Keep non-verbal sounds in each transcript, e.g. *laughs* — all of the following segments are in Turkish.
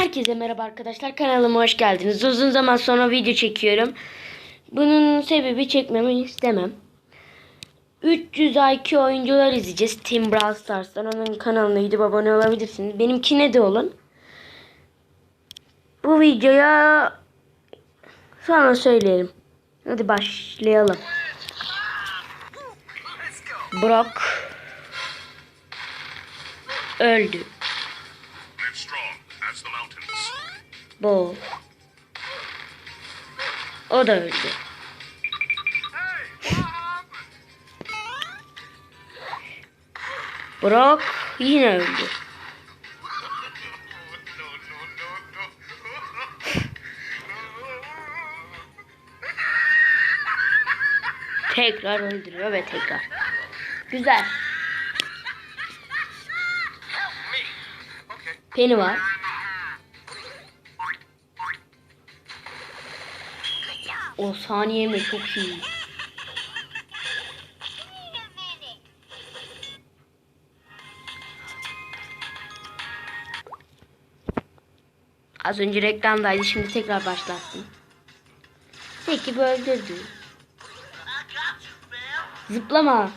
Herkese merhaba arkadaşlar kanalıma hoş geldiniz. Uzun zaman sonra video çekiyorum. Bunun sebebi çekmemi istemem. 300 IQ oyuncular izleyeceğiz. Team Brawl Stars'tan. Onun kanalına gidip abone olabilirsiniz. Benimkine de olun. Bu videoya sonra söyleyelim. Hadi başlayalım. Brock öldü. Bo. O da öldü. Brock yine öldü. Tekrar öldürüyor ve tekrar. Güzel. Penny var. O saniye mi çok iyi. Az önce reklamdaydı şimdi tekrar başlattım. Peki öldürdü. Zıplama.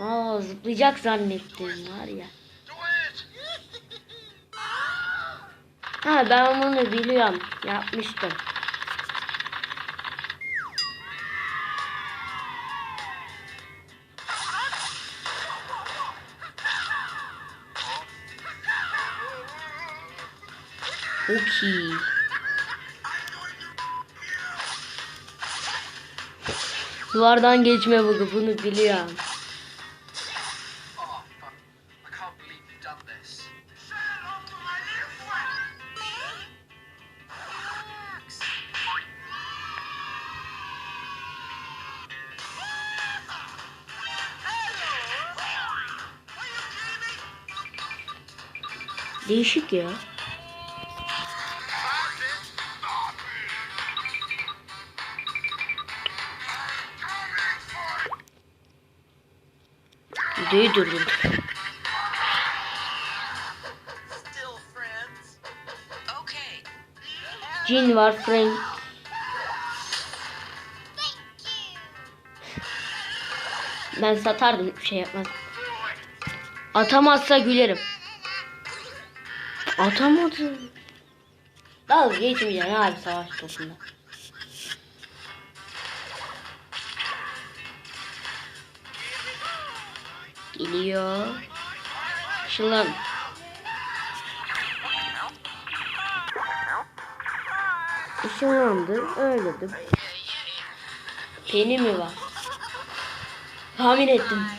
Aa zıplayacak zannettim var ya. Ha ben bunu biliyorum. Yapmıştım. Çok iyi. Duvardan geçme bugü bunu biliyorum. Değişik ya. Videoyu? Okay. Jin var, Frank. Ben satardım şey yapmaz. Atamazsa gülerim. Atamadı. Dalga geçmeyeceksin abi savaş topunda. Geliyor. Şılan. Işınlandı. Öldürdüm. Peni mi var? Tahmin ettim.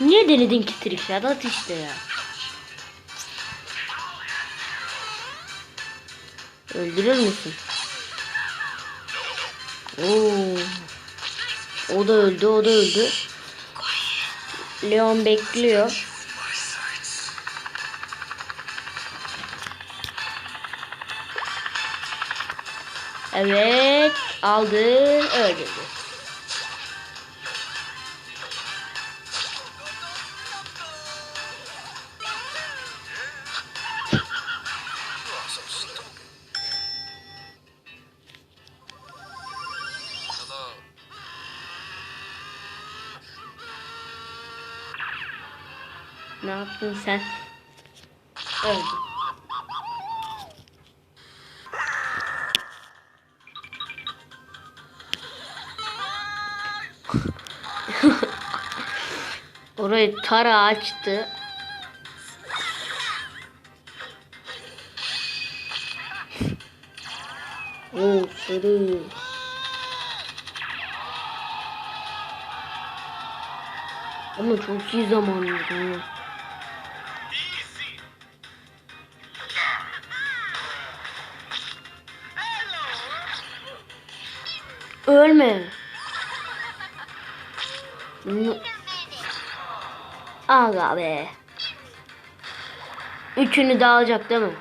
Niye denedin ki trikler? At işte ya. Öldürür müsün? Oo. O da öldü, o da öldü. Leon bekliyor. Evet, aldı, öldürdü. Ne yaptın sen? Öldü. *laughs* Orayı tara açtı. *laughs* Oo sarı. Ama çok iyi zamanıydı. Ölme. Aga be. Üçünü de alacak değil mi?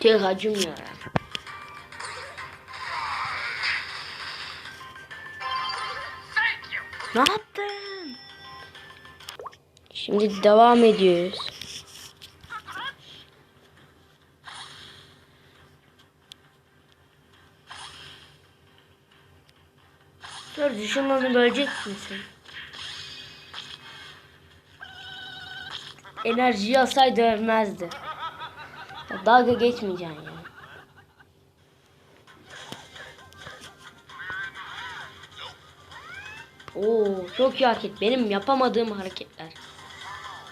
Tek acımıyor ya. Ne yaptın? Şimdi devam ediyoruz. Dur düşmanı bölecek misin? Enerjiyi alsaydı ölmezdi. Ya dalga geçmeyeceksin ya. Oo, çok iyi hareket. Benim yapamadığım hareketler.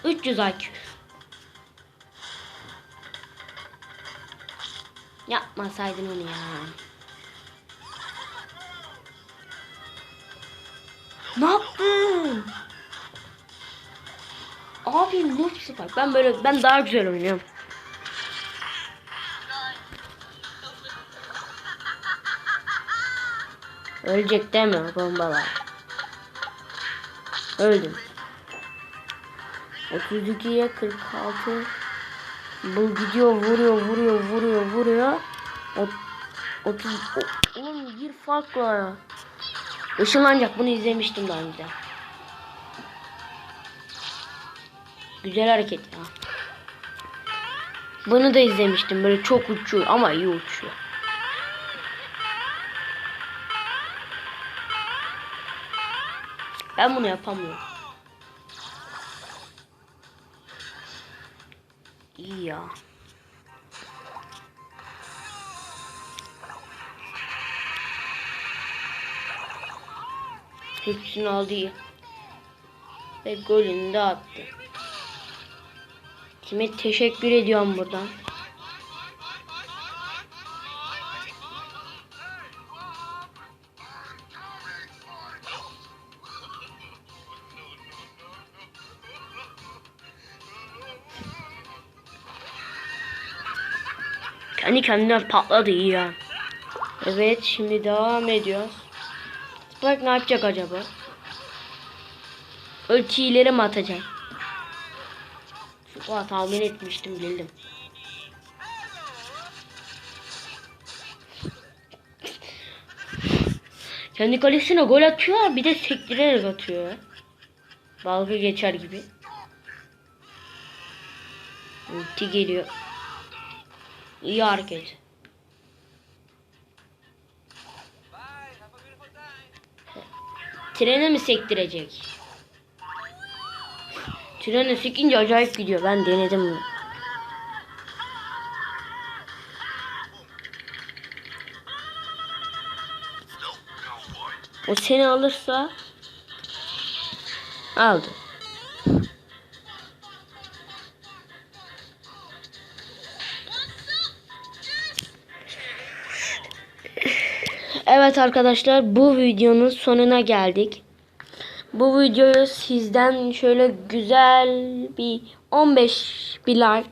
300 IQ. Yapmasaydın onu ya. Ne yaptın? Abi noob spike. Ben böyle ben daha güzel oynuyorum. Ölecek deme bombalar. Öldüm. 32'ye 46. Bu gidiyor vuruyor vuruyor vuruyor vuruyor. Ot- 30 o- Oğlum bir fark var. Işınlanacak bunu izlemiştim daha önce. Güzel hareket ya. Bunu da izlemiştim böyle çok uçuyor ama iyi uçuyor. Ben bunu yapamıyorum. İyi ya. Hepsini aldı. Ve golünü de attı. Kime teşekkür ediyorum buradan. Kendi kendine patladı iyi ya. Evet şimdi devam ediyoruz. Bak ne yapacak acaba? Ölçü ileri mi atacak? Aa, tahmin etmiştim bildim. Kendi kalesine gol atıyor bir de sektirerek atıyor. Dalga geçer gibi. Ulti geliyor. İyi hareket. Trene mi sektirecek? Trene sekince acayip gidiyor. Ben denedim bunu. O seni alırsa aldı. Evet arkadaşlar bu videonun sonuna geldik. Bu videoyu sizden şöyle güzel bir 15 bir like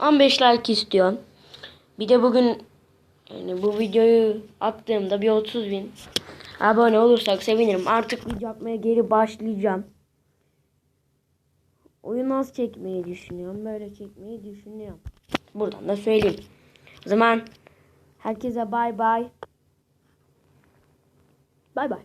15 like istiyorum. Bir de bugün yani bu videoyu attığımda bir 30 bin abone olursak sevinirim. Artık video atmaya geri başlayacağım. Oyun az çekmeyi düşünüyorum. Böyle çekmeyi düşünüyorum. Buradan da söyleyeyim. O zaman herkese bay bay. Bay bay.